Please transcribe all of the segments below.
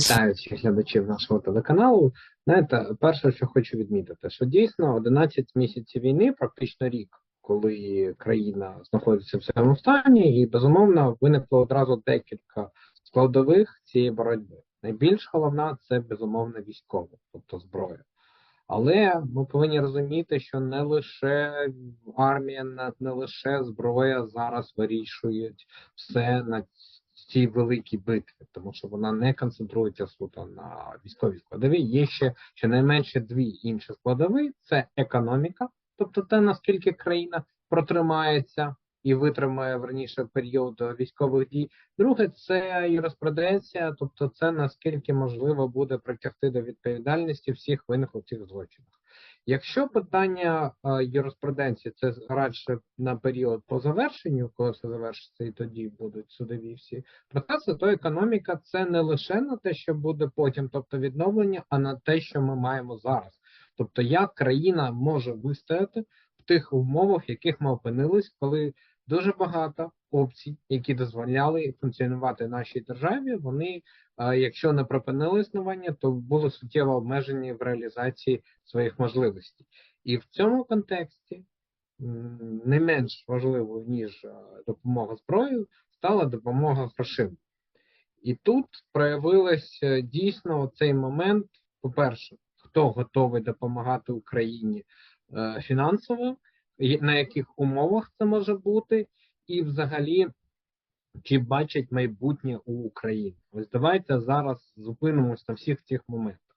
Вітаю всіх глядачів нашого телеканалу. Знаєте, перше, що хочу відмітити, що дійсно 11 місяців війни, практично рік, коли країна знаходиться в цьому стані, і безумовно виникло одразу декілька складових цієї боротьби. Найбільш головна це безумовно військова, тобто зброя. Але ми повинні розуміти, що не лише армія, не, лише зброя зараз вирішують все на цій великій битві, тому що вона не концентрується суто на військовій складовій. Є ще щонайменше дві інші складові: це економіка, тобто те, наскільки країна протримається і витримає верніше період військових дій. Друге, це юриспруденція, тобто це наскільки можливо буде притягти до відповідальності всіх винних у цих злочинах. Якщо питання е, юриспруденції це радше на період по завершенню, коли все завершиться, і тоді будуть судові всі процеси, то економіка це не лише на те, що буде потім, тобто відновлення, а на те, що ми маємо зараз. Тобто, як країна може вистояти в тих умовах, в яких ми опинились, коли дуже багато опцій, які дозволяли функціонувати нашій державі, вони, якщо не припинили існування, то були суттєво обмежені в реалізації своїх можливостей. І в цьому контексті не менш важливою ніж допомога зброєю, стала допомога грошима. І тут проявилось дійсно цей момент. По-перше, хто готовий допомагати Україні е, фінансово, на яких умовах це може бути, і взагалі чи бачать майбутнє у Україні. Ось давайте зараз зупинимось на всіх цих моментах.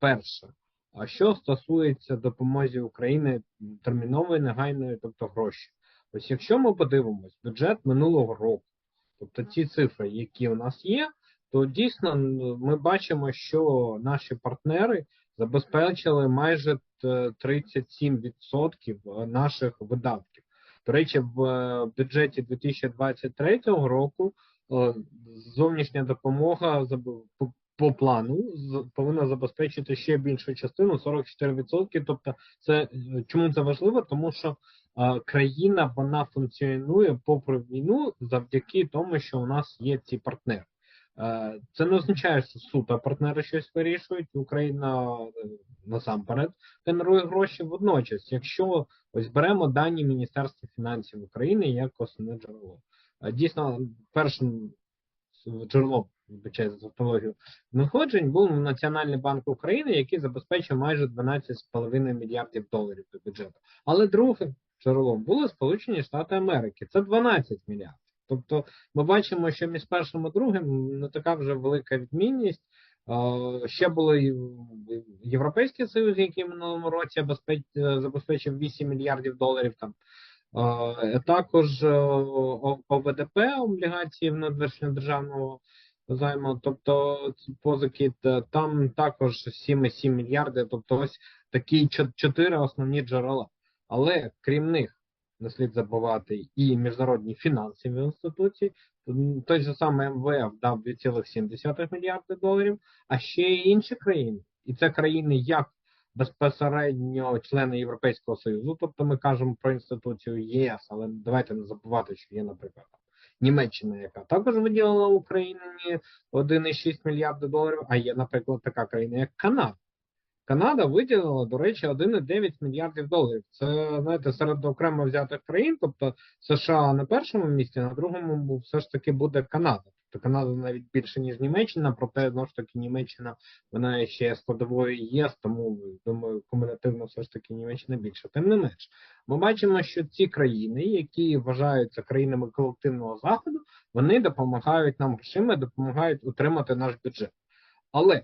Перше, а що стосується допомоги України термінової, негайної, тобто гроші. Ось якщо ми подивимось бюджет минулого року, тобто ці цифри, які у нас є, то дійсно ми бачимо, що наші партнери забезпечили майже 37% наших видатків. До речі, в е, бюджеті 2023 року е, зовнішня допомога по плану повинна забезпечити ще більшу частину 44%. Тобто, це е, чому це важливо? Тому що країна вона функціонує попри війну завдяки тому, що у нас є ці партнери. Це не означає, що суто партнери щось вирішують. Україна насамперед генерує гроші водночас. Якщо ось беремо дані Міністерства фінансів України як основне джерело. Дійсно, першим джерелом за тавтологію, надходжень був Національний банк України, який забезпечив майже 12,5 мільярдів доларів до бюджету. Але другим джерелом були Сполучені Штати Америки. Це 12 мільярдів. Тобто ми бачимо, що між першим і другим не така вже велика відмінність. Ще були Європейський Союз, який минулому році забезпечив 8 мільярдів доларів. Там також ОВДП облігації внутрішньодержавного займу, тобто позики там також 7,7 мільярди. Тобто, ось такі чотири основні джерела. Але крім них не слід забувати і міжнародні фінансові інституції. Той же самий МВФ дав 2,7 мільярди доларів, а ще й інші країни. І це країни як безпосередньо члени Європейського Союзу, тобто ми кажемо про інституцію ЄС, але давайте не забувати, що є, наприклад, Німеччина, яка також виділила Україні 1,6 мільярда доларів, а є, наприклад, така країна, як Канада. Канада виділила, до речі, 1,9 мільярдів доларів. Це знаєте, серед окремо взятих країн, тобто США на першому місці, на другому все ж таки буде Канада. Тобто Канада навіть більше ніж Німеччина, проте знову ж таки Німеччина вона ще складовою ЄС, тому думаю, кумулятивно все ж таки Німеччина більше. Тим не менш, ми бачимо, що ці країни, які вважаються країнами колективного заходу, вони допомагають нам грошима, допомагають утримати наш бюджет. Але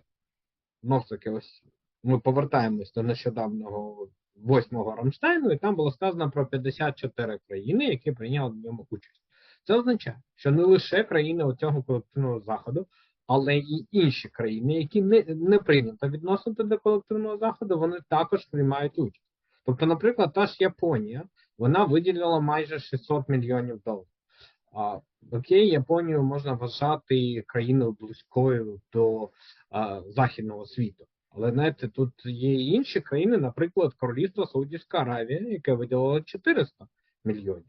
знов таки, ось ми повертаємось до нещодавнього восьмого Рамштайну, і там було сказано про 54 країни, які прийняли в ньому участь. Це означає, що не лише країни цього колективного заходу, але й інші країни, які не не прийнято відносити до колективного заходу, вони також приймають участь. Тобто, наприклад, та ж Японія вона виділила майже 600 мільйонів доларів. А, Окей, Японію можна вважати країною близькою до а, західного світу. Але знаєте, тут є інші країни, наприклад, Королівство Саудівська Аравія, яке виділило 400 мільйонів.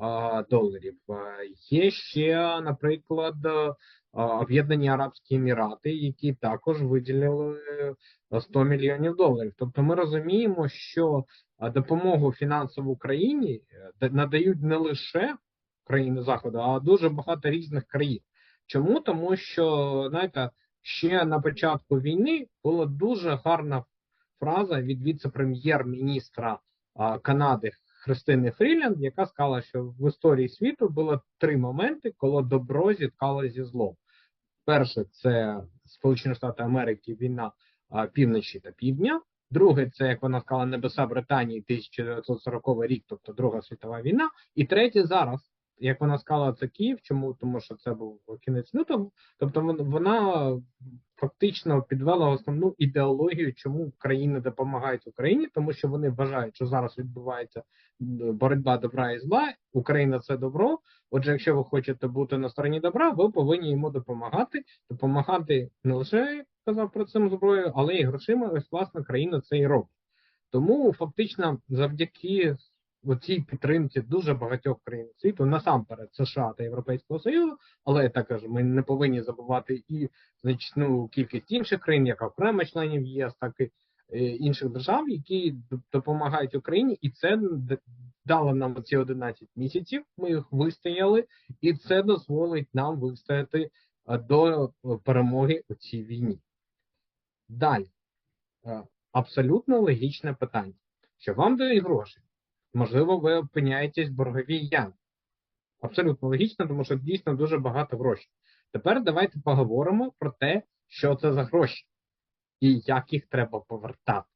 а, доларів. Е, Є ще, наприклад, е, Об'єднані Арабські Емірати, які також виділили е, 100 мільйонів доларів. Тобто ми розуміємо, що е, допомогу фінансову Україні е, надають не лише країни Заходу, а дуже багато різних країн. Чому? Тому що, знаєте, ще на початку війни була дуже гарна фраза від віце-прем'єр-міністра Канади Христини Фрілянд, яка сказала, що в історії світу було три моменти, коли добро зіткало зі злом. Перше, це Сполучені Штати Америки, війна півночі та півдня. Друге, це як вона сказала, небеса Британії 1940 рік, тобто Друга світова війна. І третє зараз, як вона сказала, це Київ. Чому? Тому що це був кінець лютого. Тобто вон- вона фактично підвела основну ідеологію, чому країни допомагають Україні, тому що вони вважають, що зараз відбувається боротьба добра і зла. Україна це добро. Отже, якщо ви хочете бути на стороні добра, ви повинні йому допомагати. Допомагати не лише казав про цим зброєю, але й грошима. Ось власне країна це і робить. Тому фактично, завдяки цій підтримці дуже багатьох країн світу, насамперед США та Європейського Союзу, але також ми не повинні забувати і значну кількість інших країн, як окремо членів ЄС, так і е, інших держав, які допомагають Україні, і це дало нам ці 11 місяців. Ми їх вистояли, і це дозволить нам вистояти е, до перемоги у цій війні. Далі Е, абсолютно логічне питання, що вам дають гроші. Можливо, ви опиняєтесь в борговій ямі. Абсолютно логічно, тому що дійсно дуже багато грошей. Тепер давайте поговоримо про те, що це за гроші і як їх треба повертати.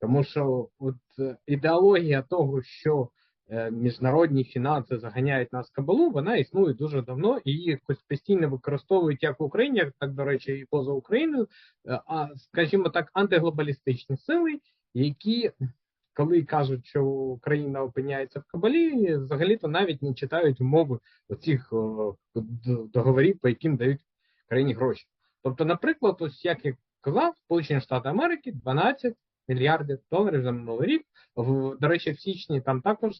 Тому що от е, ідеологія того, що е, міжнародні фінанси заганяють нас в кабалу, вона існує дуже давно і її якось постійно використовують як в Україні, як так, до речі, і поза Україною, е, а скажімо так, антиглобалістичні сили, які, коли кажуть, що Україна опиняється в кабалі, взагалі-то навіть не читають умови оцих договорів, по яким дають країні гроші. Тобто, наприклад, ось як я казав, Сполучені Штати Америки 12 мільярдів доларів за минулий рік. До речі, в січні там також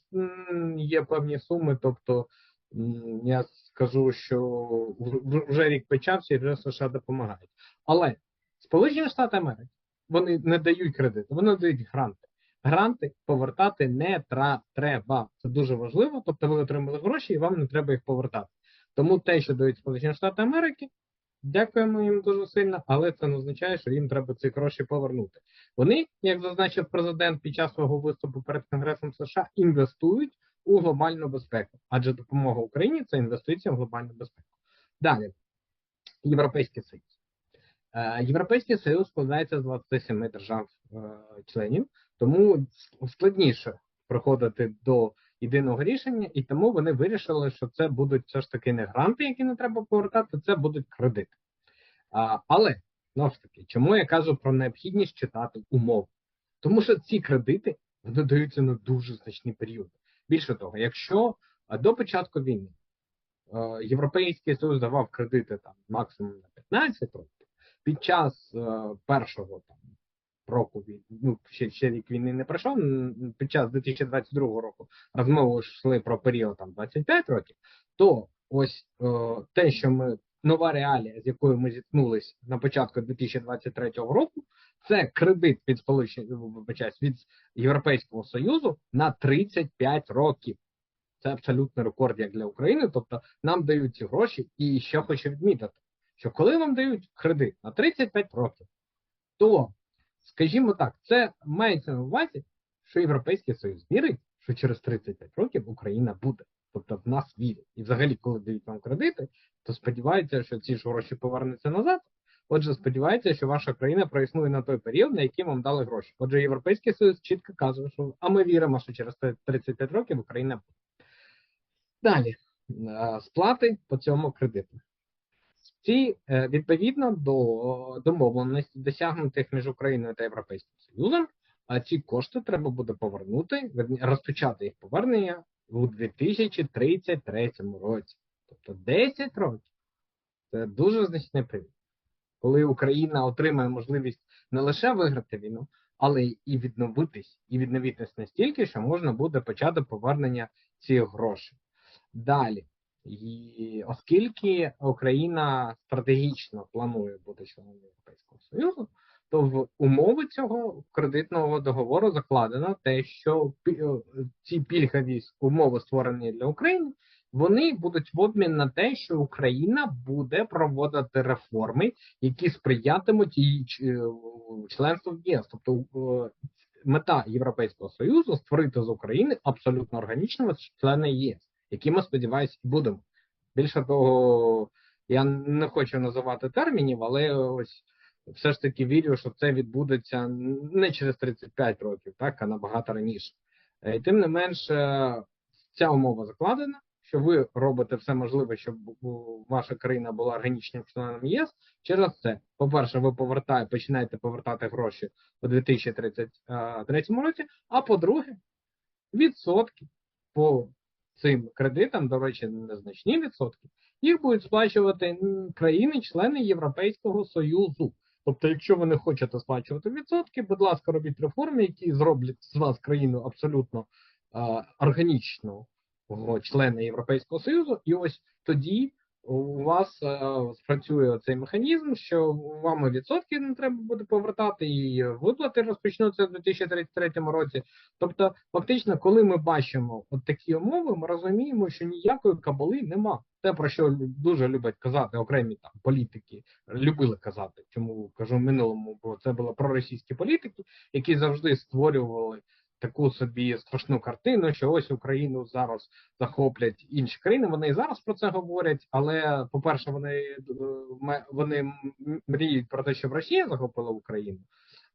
є певні суми. Тобто я скажу, що вже рік почався і вже США допомагають. Але Сполучені Штати Америки вони не дають кредити, вони дають гранти. Гранти повертати не треба. Це дуже важливо. Тобто ви отримали гроші і вам не треба їх повертати. Тому те, що дають Сполучені Штати Америки, дякуємо їм дуже сильно, але це не означає, що їм треба ці гроші повернути. Вони, як зазначив президент під час свого виступу перед Конгресом США, інвестують у глобальну безпеку, адже допомога Україні це інвестиція в глобальну безпеку. Далі, Європейський Союз. Е, Європейський Союз складається з 27 держав-членів, тому складніше приходити до єдиного рішення, і тому вони вирішили, що це будуть все ж таки не гранти, які не треба повертати, це будуть кредити. А, але знову ж таки, чому я кажу про необхідність читати умови? Тому що ці кредити вони даються на дуже значний період. Більше того, якщо до початку війни Європейський Союз давав кредити там максимум на 15 років, під час першого там року ну ще, ще рік війни не пройшов. Під час 2022 року розмови йшли про період там 25 років, то ось е, те, що ми нова реалія, з якою ми зіткнулись на початку 2023 року, це кредит від вибачаюсь, від Європейського Союзу на 35 років. Це абсолютний рекорд як для України. Тобто нам дають ці гроші, і ще хочу відмітити, що коли вам дають кредит на 35 років, то, скажімо так, це мається на увазі, що Європейський Союз вірить, що через 35 років Україна буде. Тобто в нас вірять. І взагалі, коли дають вам кредити, то сподіваються, що ці ж гроші повернуться назад. Отже, сподівається, що ваша країна проіснує на той період, на який вам дали гроші. Отже, Європейський Союз чітко каже, що а ми віримо, що через 35 років Україна буде. Далі е, сплати по цьому кредиту. Ці е, відповідно до домовленостей, досягнутих між Україною та Європейським Союзом, а ці кошти треба буде повернути, розпочати їх повернення у 2033 році. Тобто 10 років. Це дуже значний період. Коли Україна отримає можливість не лише виграти війну, але і відновитись, і відновитись настільки, що можна буде почати повернення ці гроші. Далі, і оскільки Україна стратегічно планує бути членом Європейського Союзу, то в умови цього кредитного договору закладено те, що е, ці пільгові умови, створені для України, вони будуть в обмін на те, що Україна буде проводити реформи, які сприятимуть її е, членству в ЄС. Тобто е, мета Європейського Союзу створити з України абсолютно органічного члена ЄС, яким ми сподіваюся і будемо. Більше того, я не хочу називати термінів, але ось все ж таки вірю, що це відбудеться не через 35 років, так а набагато раніше. Е, І тим не менш, е, ця умова закладена, що ви робите все можливе, щоб ваша країна була органічним членом ЄС. Через це, по-перше, ви повертаєте, починаєте повертати гроші у 2033 році. А по-друге, відсотки по цим кредитам, до речі, незначні відсотки, їх будуть сплачувати країни-члени Європейського Союзу. Тобто, якщо ви не хочете сплачувати відсотки, будь ласка, робіть реформи, які зроблять з вас країну абсолютно е, органічного члена Європейського Союзу, і ось тоді у вас е, спрацює цей механізм, що вам відсотки не треба буде повертати, і виплати розпочнуться в 2033 році. Тобто, фактично, коли ми бачимо от такі умови, ми розуміємо, що ніякої кабали нема. Те, про що дуже люблять казати окремі там політики, любили казати, чому кажу в минулому, бо це були проросійські політики, які завжди створювали таку собі страшну картину, що ось Україну зараз захоплять інші країни. Вони і зараз про це говорять, але по-перше, вони, е, вони мріють про те, щоб Росія захопила Україну.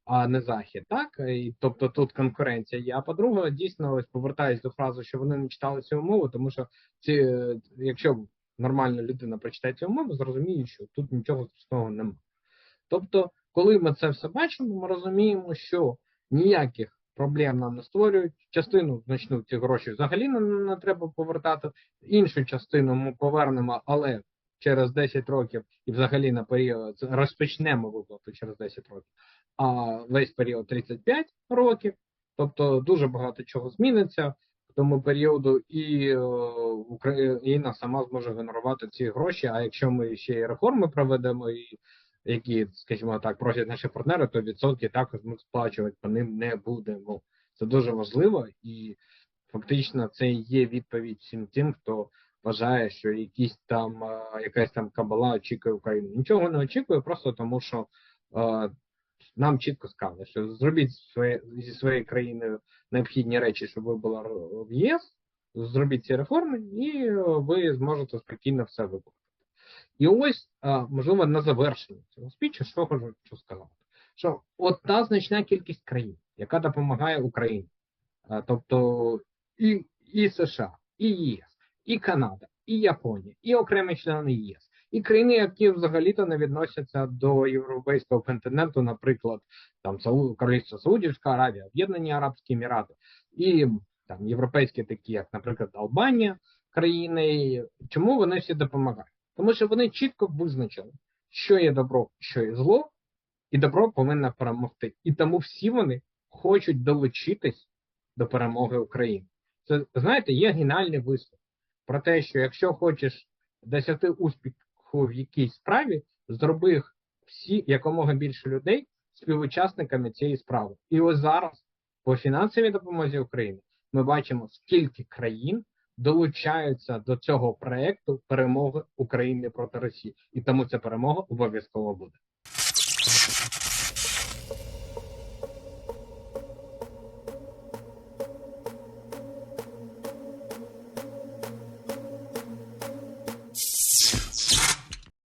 А не захід, так і тобто тут конкуренція є. А по-друге, дійсно ось повертаюсь до фрази, що вони не читали цю умову, тому що ці, е, якщо нормальна людина прочитає цю умову, зрозуміє, що тут нічого страшного немає. Тобто, коли ми це все бачимо, ми розуміємо, що ніяких проблем нам не створюють. Частину значну ці гроші взагалі не, не треба повертати. Іншу частину ми повернемо, але через 10 років і взагалі на період розпочнемо виплату через 10 років, а весь період 35 років. Тобто дуже багато чого зміниться в тому періоду, і е, Україна сама зможе генерувати ці гроші. А якщо ми ще й реформи проведемо і які, скажімо так, просять наші партнери, то відсотки також ми сплачувати по ним не будемо. Це дуже важливо, і фактично це є відповідь всім тим, хто вважає, що якісь там якась там кабала очікує Україну. Нічого не очікує, просто тому що е, нам чітко сказали, що зробіть своє, зі своєю країною необхідні речі, щоб ви була в ЄС, зробіть ці реформи, і ви зможете спокійно все виконати. І ось, можливо, на завершення цього спічу, що хочу сказати, що от та значна кількість країн, яка допомагає Україні, тобто і, і США, і ЄС, і Канада, і Японія, і окремі члени ЄС, і країни, які взагалі-то не відносяться до європейського континенту, наприклад, там Королівство Саудівська Аравія, Об'єднані Арабські Емірати, і там європейські, такі як, наприклад, Албанія, країни, чому вони всі допомагають? Тому що вони чітко визначили, що є добро, що є зло, і добро повинно перемогти. І тому всі вони хочуть долучитись до перемоги України. Це знаєте, є геніальний вислов про те, що якщо хочеш досягти успіху в якійсь справі, зроби їх всі якомога більше людей співучасниками цієї справи. І ось зараз, по фінансовій допомозі України, ми бачимо, скільки країн долучаються до цього проекту перемоги України проти Росії, і тому ця перемога обов'язково буде.